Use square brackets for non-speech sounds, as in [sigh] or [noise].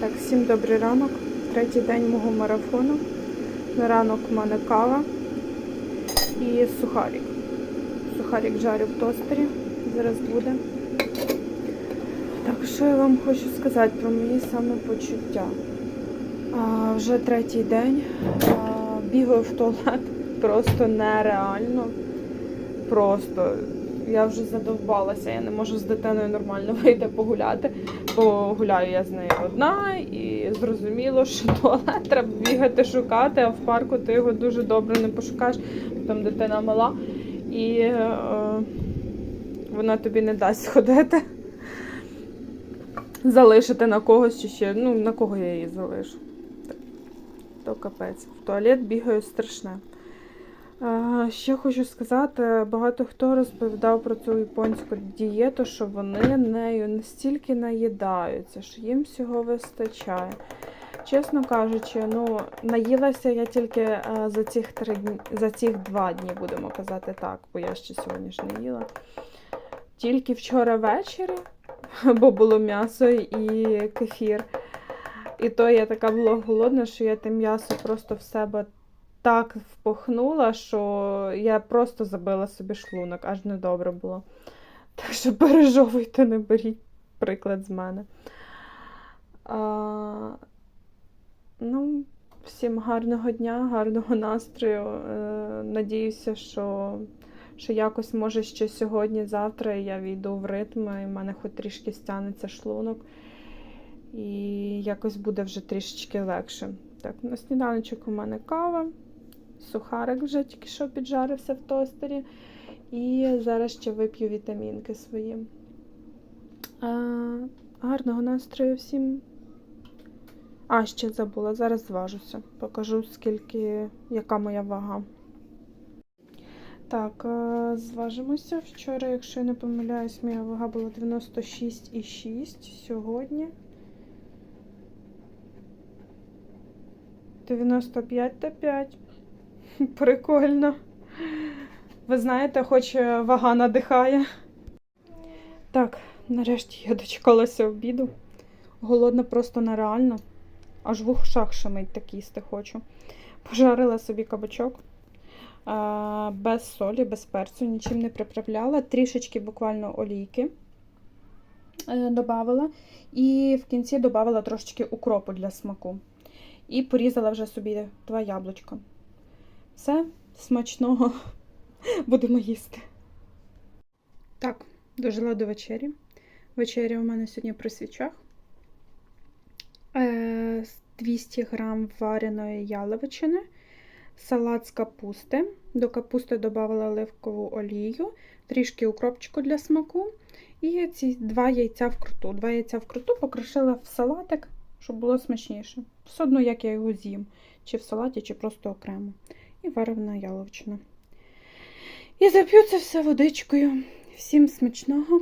Так, всім добрий ранок. Третій день мого марафону. На ранок в мене кава і сухарик. Сухарик жарю в тостері. Зараз буде. Так, що я вам хочу сказати про мої самопочуття. А, вже третій день. А, бігаю в туалет [laughs] просто нереально. Просто я вже задовбалася, я не можу з дитиною нормально [laughs] вийти погуляти, бо гуляю я з нею одна, і зрозуміло, що [laughs] туалет треба бігати шукати, а в парку ти його дуже добре не пошукаєш, там дитина мала, і е, вона тобі не дасть [laughs] сходити. Залишити на когось чи ще. Ну, на кого я її залишу. То капець. В туалет бігаю страшне. Ще хочу сказати, багато хто розповідав про цю японську дієту, що вони нею настільки наїдаються, що їм всього вистачає. Чесно кажучи, ну наїлася я тільки е, за цих три дні, за цих два дні, будемо казати так, бо я ще сьогодні ж не їла. Тільки вчора ввечері, [laughs] бо було м'ясо і кефір. І то я така була голодна, що я те м'ясо просто в себе так впохнула, що я просто забила собі шлунок, аж недобре було. Так що пережовуйте, не беріть приклад з мене. А, ну, всім гарного дня, гарного настрою. Е, надіюся, що, що якось, може, ще сьогодні-завтра я війду в ритм, і в мене хоч трішки стягнеться шлунок. І якось буде вже трішечки легше. Так, на сніданочок у мене кава, сухарик вже тільки що піджарився в тостері. І зараз ще вип'ю вітамінки свої. А, гарного настрою всім. А, ще забула, зараз зважуся. Покажу, скільки, яка моя вага. Так, е, зважимося. Вчора, якщо я не помиляюсь, моя вага була 96,6 сьогодні. 95,5. [laughs] Прикольно. Ви знаєте, хоч е, вага надихає. Так, нарешті я дочекалася обіду. Голодна просто нереально. Аж в ушах шумить так їсти хочу. Пожарила собі кабачок. А, без солі, без перцю, нічим не приправляла. Трішечки буквально олійки е, додавала. І в кінці додавала трошечки укропу для смаку. І порізала вже собі два яблучка. Все, смачного будемо їсти. Так, дожила до вечері. Вечеря у мене сьогодні при свічах. Е, 200 грам вареної яловичини, салат з капусти. До капусти додавала оливкову олію, трішки укропчику для смаку. І ці два яйця вкруту. Два яйця вкруту покришила в салатик, щоб було смачніше. Все одно, як я його з'їм, чи в салаті, чи просто окремо. І варена яловичина. І зап'ю це все водичкою. Всім смачного!